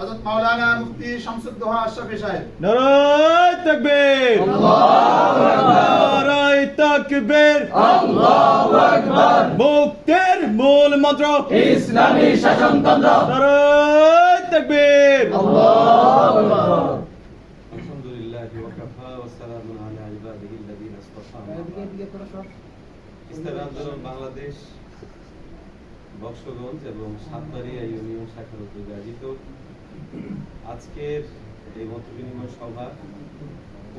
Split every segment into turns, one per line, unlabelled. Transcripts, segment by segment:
হযরত মাওলানা মুফতি শামসুদ্দোহা আশরাফি সাহেব
নারায় তাকবীর আল্লাহু আকবার নারায় তাকবীর আল্লাহু আকবার মুক্তির মূল মন্ত্র
ইসলামী শাসনতন্ত্র
নারায় তাকবীর
আল্লাহু আকবার আলহামদুলিল্লাহ ওয়া কাফা ওয়া সালামুন আলা ইবাদিহি আল্লাযিনা ইসতাফা ইসলাম আন্দোলন বাংলাদেশ বক্সগঞ্জ এবং সাতবাড়িয়া ইউনিয়ন শাখার উদ্যোগে আয়োজিত আজকের এই মত বিনিময় সভা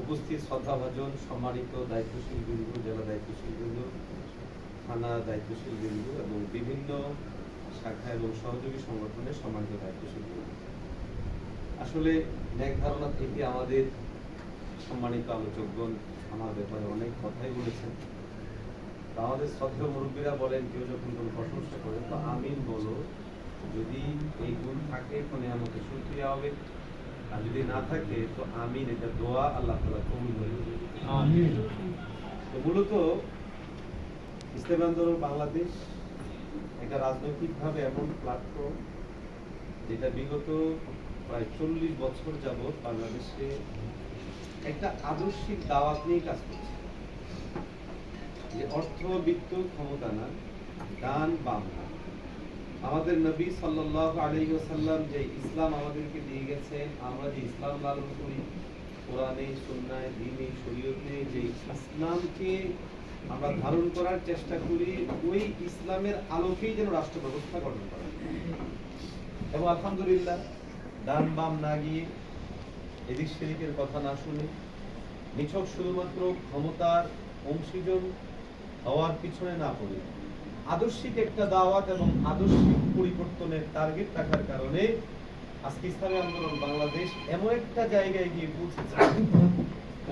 উপস্থিত শ্রদ্ধাভাজন, সম্মানিত দায়িত্বশীল বিন্দু, জেলা দায়িত্বশীল বিন্দু, থানা দায়িত্বশীল বিন্দু এবং বিভিন্ন শাখা এবং সহযোগী সংগঠনের সম্মানিত দায়িত্বশীল বিন্দু। আসলে ন্যাক ধারণা থেকে আমাদের সম্মানিত আলোচকগণ আমার ব্যাপারে অনেক কথাই বলেছেন। আমাদের শ্রদ্ধেয় মুরব্বীরা বলেন কেউ যখন কোনো প্রশংসা করে তো আমিন বলো যদি এই গুণ থাকে ফোনে আমাকে শুক্রিয়া হবে। আর যদি না থাকে তো আমিন এটা দোয়া আল্লাহ তালা কবুল করে তো মূলত ইসলাম আন্দোলন বাংলাদেশ একটা রাজনৈতিকভাবে এমন প্ল্যাটফর্ম যেটা বিগত প্রায় চল্লিশ বছর যাবৎ বাংলাদেশে একটা আদর্শিক দাওয়াত নিয়ে কাজ করছে। যে অর্থ বিত্ত ক্ষমতা না দান বাম না আমাদের নবী সাল্লাল্লাহু আলাইহি যে ইসলাম আমাদেরকে দিয়ে গেছেন আমরা যে ইসলাম লালন করি, কোরআনে, সুন্নায় দ্বীনে শরীয়তে যে ইসলামকে আমরা ধারণ করার চেষ্টা করি, ওই ইসলামের আলোকেই যেন রাষ্ট্র ব্যবস্থা গঠন করা। এবং আলহামদুলিল্লাহ, ডান, বাম না গিয়ে এদিক সেদিকের কথা না শুনে নিছক শুধুমাত্র ক্ষমতার অংশীজন হওয়ার পিছনে না পড়ে। আদর্শিক একটা দাওয়াত এবং আদর্শিক পরিবর্তনের টার্গেট থাকার কারণে আজকে ইসলামী আন্দোলন বাংলাদেশ এমন একটা জায়গায় গিয়ে পৌঁছেছে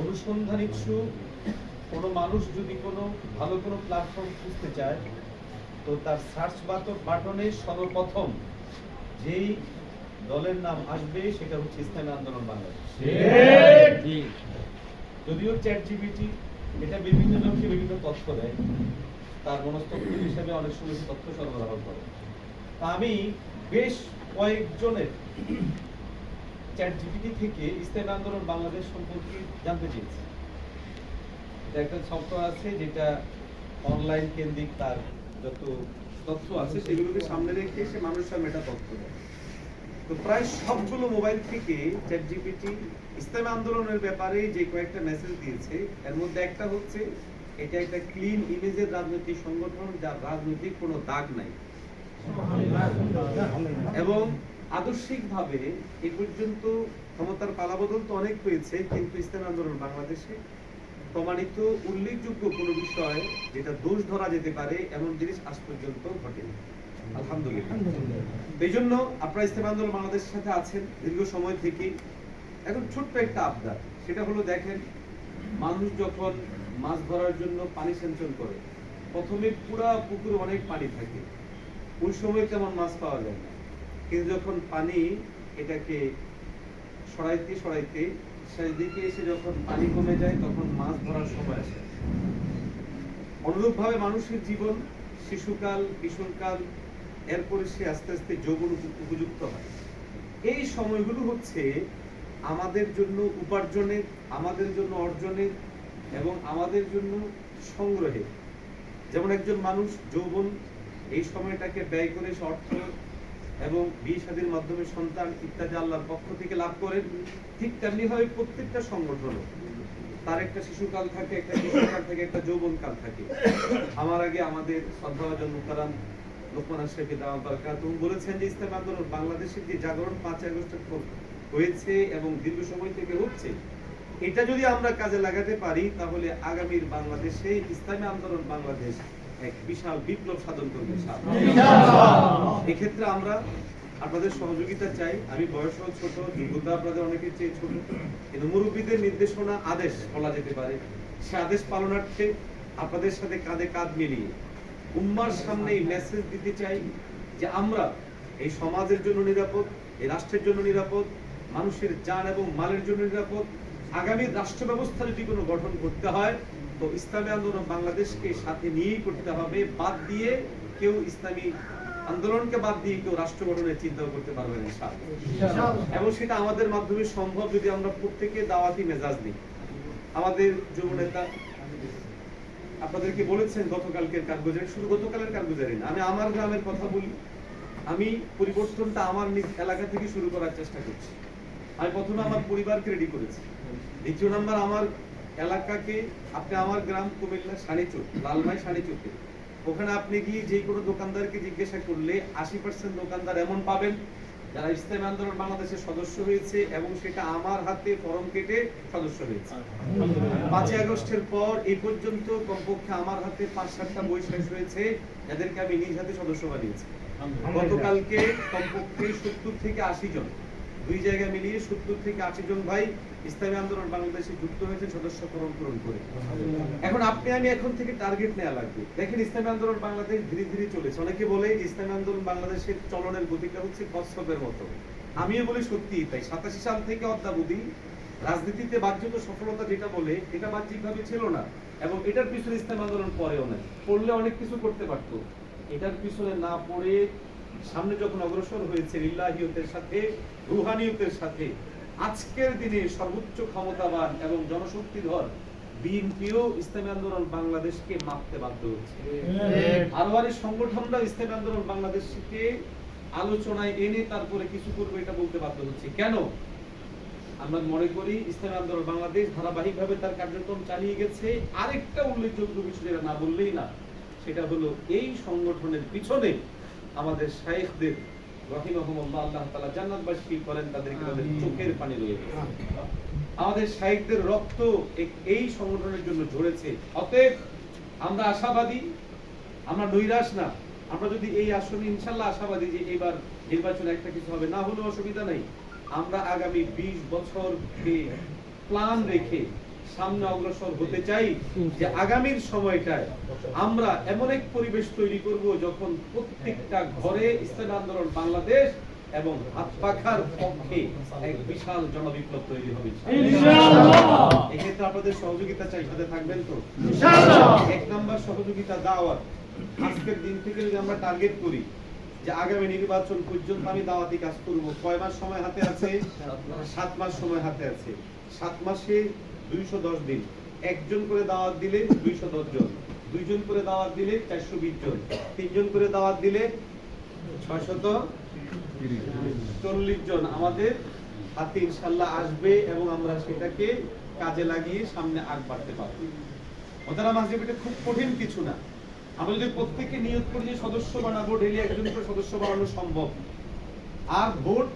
অনুসন্ধান ইচ্ছু কোনো মানুষ যদি কোনো ভালো কোনো প্ল্যাটফর্ম খুঁজতে চায় তো তার সার্চ বাটনে সর্বপ্রথম যেই দলের নাম আসবে সেটা হচ্ছে ইসলামী আন্দোলন বাংলাদেশ। যদিও চ্যাট জিবিটি এটা বিভিন্ন জনকে বিভিন্ন তথ্য দেয়। তার মনস্তত্ত্ব হিসেবে অনেক সময় তথ্য সরবরাহ করে। তা আমি বেশ কয়েকজনের চ্যাট থেকে ইসলামী আন্দোলন বাংলাদেশ সম্পর্কে জানতে চেয়েছি। এটা একটা সফটওয়্যার আছে যেটা অনলাইন কেন্দ্রিক তার যত তথ্য আছে সেগুলোকে সামনে রেখে সে মানুষের সামনে তথ্য দেয়। তো প্রায় সবগুলো মোবাইল থেকে চ্যাট জিপিটি ইসলাম আন্দোলনের ব্যাপারে যে কয়েকটা মেসেজ দিয়েছে, এর মধ্যে একটা হচ্ছে, এটা একটা ক্লিন ইমেজের রাজনৈতিক সংগঠন যার রাজনৈতিক কোনো দাগ নাই। এবং আদর্শিকভাবে এ পর্যন্ত ক্ষমতার পালাবদল তো অনেক হয়েছে, কিন্তু ইসলাম আন্দোলন বাংলাদেশে প্রমাণিত উল্লেখযোগ্য কোনো বিষয় যেটা দোষ ধরা যেতে পারে, এমন জিনিস আজ পর্যন্ত ঘটেনি। আলহামদুলিল্লাহ। এই জন্য আপনারা ইসলাম আন্দোলন বাংলাদেশের সাথে আছেন দীর্ঘ সময় থেকে। এখন ছোট্ট একটা আবদার সেটা হলো দেখেন মানুষ যখন মাছ ধরার জন্য পানি সেঞ্চন করে প্রথমে পুরা পুকুরে অনেক পানি থাকে। ওই সময় তেমন মাছ পাওয়া যায় না। কিন্তু যখন পানি এটাকে সরাইতে সরাইতে সেদিকে এসে যখন পানি কমে যায় তখন মাছ ধরার সময় আসে। অনুরূপভাবে মানুষের জীবন শিশুকাল কিশোরকাল এরপরে সে আস্তে আস্তে যৌবন উপযুক্ত হয়। এই সময়গুলো হচ্ছে আমাদের জন্য উপার্জনের, আমাদের জন্য অর্জনের এবং আমাদের জন্য সংগ্রহের। যেমন একজন মানুষ যৌবন এই সময়টাকে ব্যয় করে সে অর্থ এবং বিয়ে শাদীর মাধ্যমে সন্তান ইত্যাদি আল্লাহর পক্ষ থেকে লাভ করেন, ঠিক তেমনি ভাবে প্রত্যেকটা সংগঠন তার একটা শিশুকাল থাকে, একটা কিশোরকাল থাকে, একটা যৌবনকাল থাকে। আমার আগে আমাদের শ্রদ্ধাভাজন মুকারাম লোকমান আশরাফি দাওয়াত বারাকাতুহু বলেছেন যে ইসলাম আন্দোলন বাংলাদেশের যে জাগরণ পাঁচ আগস্টের হয়েছে এবং দীর্ঘ সময় থেকে হচ্ছে এটা যদি আমরা কাজে লাগাতে পারি তাহলে আগামীর বাংলাদেশে ইসলামী আন্দোলন বাংলাদেশ এক বিশাল বিপ্লব সাধন করবে এক্ষেত্রে আমরা আপনাদের সহযোগিতা চাই। আমি বয়সও ছোট যোগ্যতা আপনাদের অনেকের চেয়ে ছোট। কিন্তু মুরব্বীদের নির্দেশনা আদেশ বলা যেতে পারে। সে আদেশ পালনার্থে আপনাদের সাথে কাঁধে কাঁধ মিলিয়ে উম্মার সামনে এই মেসেজ দিতে চাই যে আমরা এই সমাজের জন্য নিরাপদ এই রাষ্ট্রের জন্য নিরাপদ মানুষের জান এবং মালের জন্য নিরাপদ। আগামী রাষ্ট্র ব্যবস্থা যদি কোনো গঠন করতে হয় তো ইসলামী আন্দোলন বাংলাদেশকে সাথে নিয়েই করতে হবে। বাদ দিয়ে কেউ ইসলামী আন্দোলনকে বাদ দিয়ে কেউ রাষ্ট্র গঠনের চিন্তাও করতে পারবে না এবং সেটা আমাদের মাধ্যমে সম্ভব যদি আমরা প্রত্যেকে দাওয়াতি মেজাজ দিই আমাদের যুব নেতা আপনাদেরকে বলেছেন গতকালকের কারগুজারি শুধু গতকালের কারগুজারি না, আমি আমার গ্রামের কথা বলি। আমি পরিবর্তনটা আমার নিজ এলাকা থেকে শুরু করার চেষ্টা করছি। আমি প্রথমে আমার পরিবারকে রেডি করেছি। দ্বিতীয় নাম্বার, আমার এলাকাকে, আপনি আমার গ্রাম কুমিল্লা সানিচুর লালমাই সানিচুরকে ওখানে আপনি গিয়ে যে কোনো দোকানদারকে জিজ্ঞাসা করলে আশি পার্সেন্ট দোকানদার এমন পাবেন যারা ইসলামী আন্দোলন বাংলাদেশের সদস্য হয়েছে এবং সেটা আমার হাতে ফরম কেটে সদস্য হয়েছে। পাঁচই আগস্টের পর এ পর্যন্ত কমপক্ষে আমার হাতে পাঁচ সাতটা বই শেষ হয়েছে যাদেরকে আমি নিজ হাতে সদস্য বানিয়েছি। গতকালকে কমপক্ষে সত্তর থেকে আশি জন। দুই জায়গা মিলিয়ে সত্তর থেকে আশি জন ভাই ইসলামী আন্দোলন বাংলাদেশে যুক্ত হয়েছে, সদস্য ফরম পূরণ করে। এখন আপনি, আমি এখন থেকে টার্গেট নেওয়া লাগবে। দেখেন ইসলামী আন্দোলন বাংলাদেশ ধীরে ধীরে চলেছে। অনেকে বলে ইসলামী আন্দোলন বাংলাদেশের চলনের গতিটা হচ্ছে কচ্ছপের মতো। আমিও বলি সত্যি তাই। সাতাশি সাল থেকে অদ্যাবধি রাজনীতিতে বাহ্যত সফলতা যেটা বলে, এটা বাহ্যিকভাবে ছিল না। এবং এটার পিছনে ইসলাম আন্দোলন পরেও নাই। পড়লে অনেক কিছু করতে পারতো। এটার পিছনে না পড়ে সামনে যখন অগ্রসর হয়েছে লিল্লাহিয়তের সাথে রুহানিয়তের সাথে আজকের দিনে সর্বোচ্চ ক্ষমতাবান এবং জনশক্তিধর বিএনপিও ইসলামী আন্দোলন বাংলাদেশকে মাপতে বাধ্য হচ্ছে। সংগঠনরা ইসলামী আন্দোলন বাংলাদেশকে আলোচনায় এনে তারপরে কিছু করবে এটা বলতে বাধ্য হচ্ছে। কেন? আমরা মনে করি ইসলামী আন্দোলন বাংলাদেশ ধারাবাহিকভাবে তার কার্যক্রম চালিয়ে গেছে। আরেকটা উল্লেখযোগ্য বিষয় যেটা না বললেই না সেটা হলো এই সংগঠনের পিছনে আমাদের শাইখদের রহিমহমুল্লাহ আল্লাহ তাআলা জান্নাতবাসী করেন তাদেরকে তাদের চোখের পানি রয়েছে আমাদের শাইখদের রক্ত এই সংগঠনের জন্য ঝরেছে। অতএব আমরা আশাবাদী আমরা নৈরাশ না। আমরা যদি এই আসনে ইনশাল্লাহ আশাবাদী যে এবার নির্বাচনে একটা কিছু হবে না হলেও অসুবিধা নাই। আমরা আগামী ২০ বছরকে প্ল্যান রেখে সামনে অগ্রসর হতে চাই যে আগামীর সময়টায় আমরা এমন এক পরিবেশ তৈরি করব যখন প্রত্যেকটা ঘরে ইসলামী আন্দোলন বাংলাদেশ এবং হাত পাখার পক্ষে এক বিশাল জনবিপ্লব তৈরি হবে। এক্ষেত্রে আপনাদের সহযোগিতা চাই সাথে থাকবেন তো? এক নাম্বার সহযোগিতা দাওয়াত। আজকের দিন থেকে যদি আমরা টার্গেট করি যে আগামী নির্বাচন পর্যন্ত আমি দাওয়াতি কাজ করব কয় মাস সময় হাতে আছে? সাত মাস সময় হাতে আছে। সাত মাসে দুইশো দশ দিন। একজন করে দাওয়াত দিলে দুইশো দশ জন। দুইজন করে দাওয়াত দিলে চারশো বিশ জন। তিনজন করে দাওয়াত দিলে ছয়শত চল্লিশ জন। আমাদের হাতে ইনশাল্লাহ আসবে এবং আমরা সেটাকে কাজে লাগিয়ে সামনে আগ বাড়তে পারব। ওতারা মাঝে এটা খুব কঠিন কিছু না। আমরা যদি প্রত্যেককে নিয়োগ করি যে সদস্য বানাবো ডেলি একজন করে সদস্য বানানো সম্ভব। আর ভোট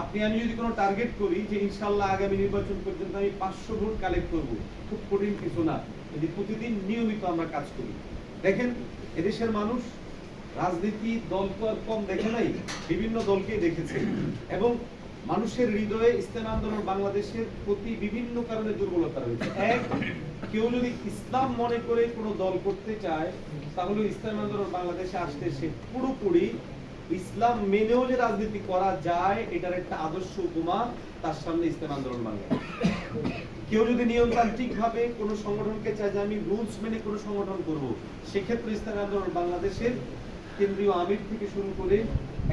আপনি, আমি যদি কোনো টার্গেট করি যে ইনশাল্লাহ আগামী নির্বাচন পর্যন্ত আমি পাঁচশো ভোট কালেক্ট করব, খুব কঠিন কিছু না। যদি প্রতিদিন নিয়মিত আমরা কাজ করি। দেখেন, এদেশের মানুষ রাজনীতি দল তো আর কম দেখে নাই, বিভিন্ন দলকেই দেখেছে। এবং মানুষের হৃদয়ে ইসলাম আন্দোলন বাংলাদেশের প্রতি বিভিন্ন কারণে দুর্বলতা রয়েছে। এক, কেউ যদি ইসলাম মনে করে কোনো দল করতে চায়, তাহলে ইসলাম আন্দোলন বাংলাদেশে আসতে সে পুরোপুরি ইসলাম মেনেও যে রাজনীতি করা যায়, এটার একটা আদর্শ উপমা তার সামনে ইসলাম আন্দোলন বাংলাদেশ কেউ যদি নিয়মতান্ত্রিক ভাবে কোনো সংগঠনকে চায় যে আমি রুলস মেনে কোনো সংগঠন করব, সেক্ষেত্রে ইসলাম আন্দোলন বাংলাদেশের কেন্দ্রীয় আমির থেকে শুরু করে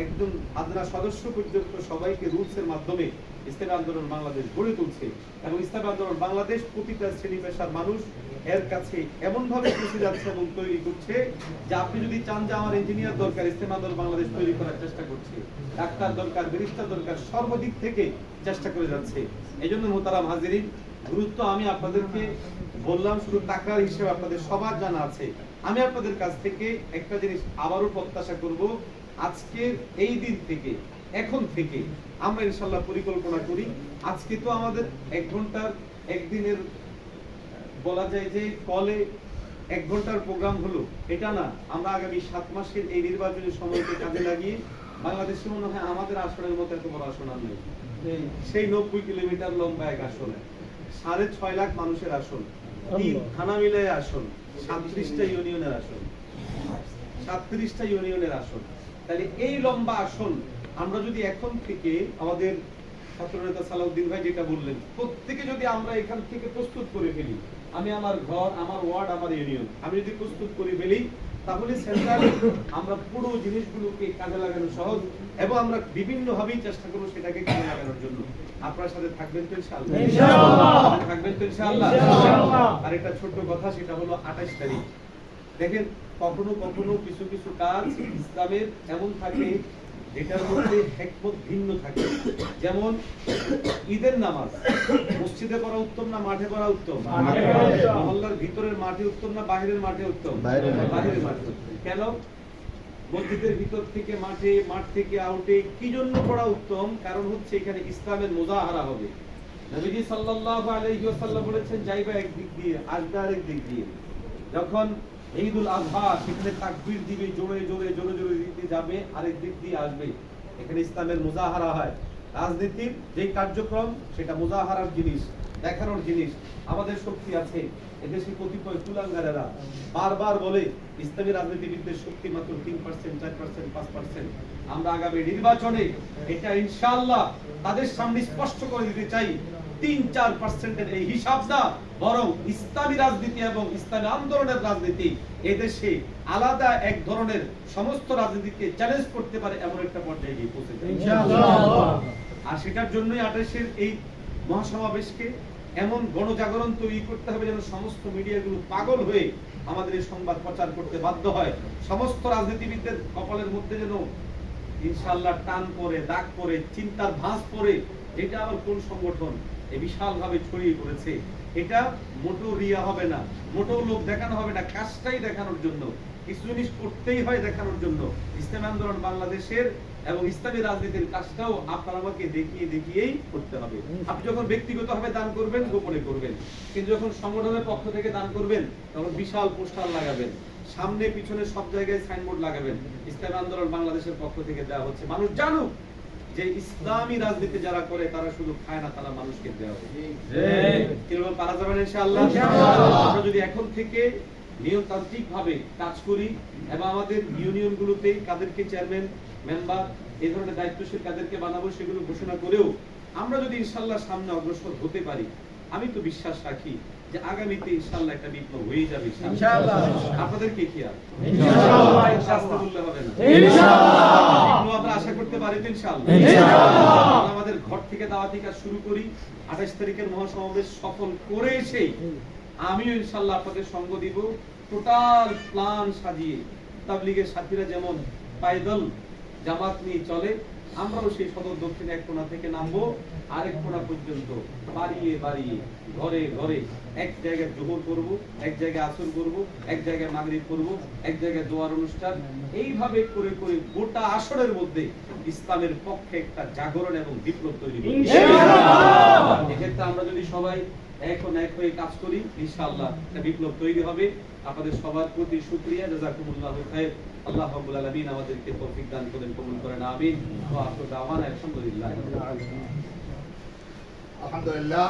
একদম আদরা সদস্য পর্যন্ত সবাইকে রুলসের মাধ্যমে ইসলাম আন্দোলন বাংলাদেশ গড়ে তুলছে। এবং ইসলাম আন্দোলন বাংলাদেশ প্রতিটা শ্রেণি পেশার মানুষ এর কাছে এমন ভাবে পৌঁছে যাচ্ছে এবং তৈরি করছে যে আপনি যদি চান যে আমার ইঞ্জিনিয়ার দরকার ইসলাম আন্দোলন বাংলাদেশ তৈরি করার চেষ্টা করছে, ডাক্তার দরকার ব্যারিস্টার দরকার, সর্বদিক থেকে চেষ্টা করে যাচ্ছে। এই জন্য মোতারাম হাজিরিন, গুরুত্ব আমি আপনাদেরকে বললাম, শুধু টাকার হিসেবে আপনাদের সবার জানা আছে। আমি আপনাদের কাছ থেকে একটা জিনিস আবারও প্রত্যাশা করব আজকে এই দিন থেকে, এখন থেকে আমরা ইনশাল্লাহ পরিকল্পনা করি। আজকে তো আমাদের এক ঘণ্টার, একদিনের বলা যায় যে কলে এক ঘণ্টার প্রোগ্রাম হলো। এটা না, আমরা আগামী সাত মাসের এই নির্বাচনী সময়কে কাজে লাগিয়ে বাংলাদেশে মনে হয় আমাদের আসনের মতো এত বড় আসন আর নেই। সেই নব্বই কিলোমিটার লম্বা এক আসনে। সাড়ে ছয় লাখ মানুষের আসন। থানা মিলে আসন। সাতত্রিশটা ইউনিয়নের আসন। সাতত্রিশটা ইউনিয়নের আসন। তাহলে এই লম্বা আসন আমরা যদি এখন থেকে আমাদের ছাত্রনেতা সালাউদ্দিন ভাই যেটা বললেন, প্রত্যেকে যদি আমরা এখান থেকে প্রস্তুত করে ফেলি আমি আমার ঘর আমার ওয়ার্ড আমার ইউনিয়ন। আমি যদি প্রস্তুত করে ফেলি তাহলে সেন্ট্রালি আমরা পুরো জিনিসগুলোকে কাজে লাগানো সহজ এবং আমরা বিভিন্ন ভাবেই চেষ্টা করব সেটাকে কাজে লাগানোর জন্য। আপনার সাথে থাকবেন তো ইনশাআল্লাহ। থাকবেন তো ইনশাআল্লাহ।
ইনশাআল্লাহ।
আর একটা ছোট্ট কথা সেটা হলো আঠাশ তারিখ। দেখেন কখনো কখনো কিছু কিছু কাজ ইসলামের এমন থাকে যেটার মধ্যে হেকমত ভিন্ন থাকে। যেমন ঈদের নামাজ। মসজিদে করা উত্তম না মাঠে করা উত্তম?
করা।
মহল্লার ভিতরের মাঠে উত্তম না বাইরের মাঠে উত্তম?
বাইরের মাঠে।
কেন? মসজিদের ভিতর থেকে মাঠে মাঠ থেকে আউটে কি জন্য পড়া উত্তম? কারণ হচ্ছে এখানে ইসলামের মোজাহারা হবে। নবীজি সাল্লাল্লাহু আলাইহি ওয়াসাল্লাম বলেছেন যাইবা এক দিক দিয়ে আসবে আরেক দিক দিয়ে। যখন ঈদুল আজহা, সেখানে তাকবীর দিবে, জোরে জোরে জোরে জোরে দিতে যাবে, আরেক দিক দিয়ে আসবে। এখানে ইসলামের মুজাহারা হয়। রাজনীতির যে কার্যক্রম, সেটা মুজাহারার জিনিস, দেখানোর জিনিস, আমাদের শক্তি আছে। এদেশে কতিপয় বারবার বলে, ইসলামী রাজনীতিবিদদের শক্তি মাত্র তিন পার্সেন্ট চার পার্সেন্ট পাঁচ পার্সেন্ট আমরা আগামী নির্বাচনে এটা ইনশাআল্লাহ তাদের সামনে স্পষ্ট করে দিতে চাই। তিন চার পার্সেন্টের এই হিসাব না বরং ইসলামী রাজনীতি এবং ইসলামী আন্দোলনের রাজনীতি এদেশে আলাদা এক ধরনের সমস্ত রাজনীতিকে চ্যালেঞ্জ করতে পারে এমন একটা পর্যায়ে গিয়ে পৌঁছে আর সেটার জন্যই আঠাশের এই মহাসমাবেশকে এমন গণজাগরণ তৈরি করতে হবে যেন সমস্ত মিডিয়াগুলো পাগল হয়ে আমাদের এই সংবাদ প্রচার করতে বাধ্য হয়। সমস্ত রাজনীতিবিদদের কপালের মধ্যে যেন ইনশাআল্লাহ টান পরে দাগ পরে চিন্তার ভাঁজ পরে এটা আবার কোন সংগঠন? এই বিশাল ভাবে ছড়িয়ে পড়েছে। এটা মোটো রিয়া হবে না মোটো লোক দেখানো হবে না, কাজটাই দেখানোর জন্য। কিছু জিনিস করতেই হয় দেখানোর জন্য। ইসলামী আন্দোলন বাংলাদেশের এবং ইসলামী রাজনীতির কাজটাও আপনার আমাকে দেখিয়ে দেখিয়েই করতে হবে। আপনি যখন ব্যক্তিগতভাবে দান করবেন, গোপনে করবেন। কিন্তু যখন সংগঠনের পক্ষ থেকে দান করবেন, তখন বিশাল পোস্টার লাগাবেন। সামনে, পিছনে সব জায়গায় সাইনবোর্ড লাগাবেন। ইসলামী আন্দোলন বাংলাদেশের পক্ষ থেকে দেওয়া হচ্ছে। মানুষ জানুক যে ইসলামী রাজনীতি যারা করে তারা শুধু খায় না তারা মানুষকে দেওয়া কীরকম পারা যাবেন ইনশাআল্লাহ?
ইনশাআল্লাহ।
আমরা যদি এখন থেকে নিয়মতান্ত্রিক ভাবে কাজ করি এবং আমাদের ইউনিয়ন গুলোতে কাদেরকে চেয়ারম্যান মেম্বার এই ধরনের দায়িত্বশীল কাদেরকে বানাবো সেগুলো ঘোষণা করেও আমরা যদি ইনশাল্লাহ সামনে অগ্রসর হতে পারি আমি তো বিশ্বাস রাখি যে আগামীতে ইনশাল্লাহ একটা বিপ্লব হয়ে যাবে
ইনশাআল্লাহ।
আপনাদের কি আর?
ইনশাআল্লাহ,
শাস্তি বললে হবে না।
ইনশাআল্লাহ।
বিপ্লব আমরা আশা করতে পারি তো ইনশাআল্লাহ।
ইনশাআল্লাহ।
আমাদের ঘর থেকে দাওয়াতি কাজ শুরু করি। আঠাশ তারিখের মহাসমাবেশ সফল করে আমিও ইনশাল্লাহ আপনাদের সঙ্গ দিব। টোটাল প্ল্যান সাজিয়ে তাবলিগের সাথীরা যেমন পায়দল জামাত নিয়ে চলে আমরাও সেই সদর দক্ষিণ এক কোণা থেকে নামবো। আরেক কোণা পর্যন্ত বাড়িয়ে বাড়িয়ে ঘরে ঘরে এক জায়গায় জোহর করব এক জায়গায় আসর করব এক জায়গায় মাগরিব করব এক জায়গায় দোয়ার অনুষ্ঠান। এইভাবে করে করে গোটা আসরের মধ্যে ইসলামের পক্ষে একটা জাগরণ এবং বিপ্লব তৈরি এক্ষেত্রে আমরা যদি সবাই ও এক হয়ে কাজ করি ইনশাআল্লাহ একটা বিপ্লব তৈরি হবে। আপনাদের সবার প্রতি শুকরিয়া জাযাকুমুল্লাহু খাইর। আল্লাহ রাব্বুল আলামিন আমাদেরকে তৌফিক দান করেন কবুল করেন আমিন। ওয়া আখিরু দাওয়ানা আলহামদুলিল্লাহ।
আলহামদুলিল্লাহ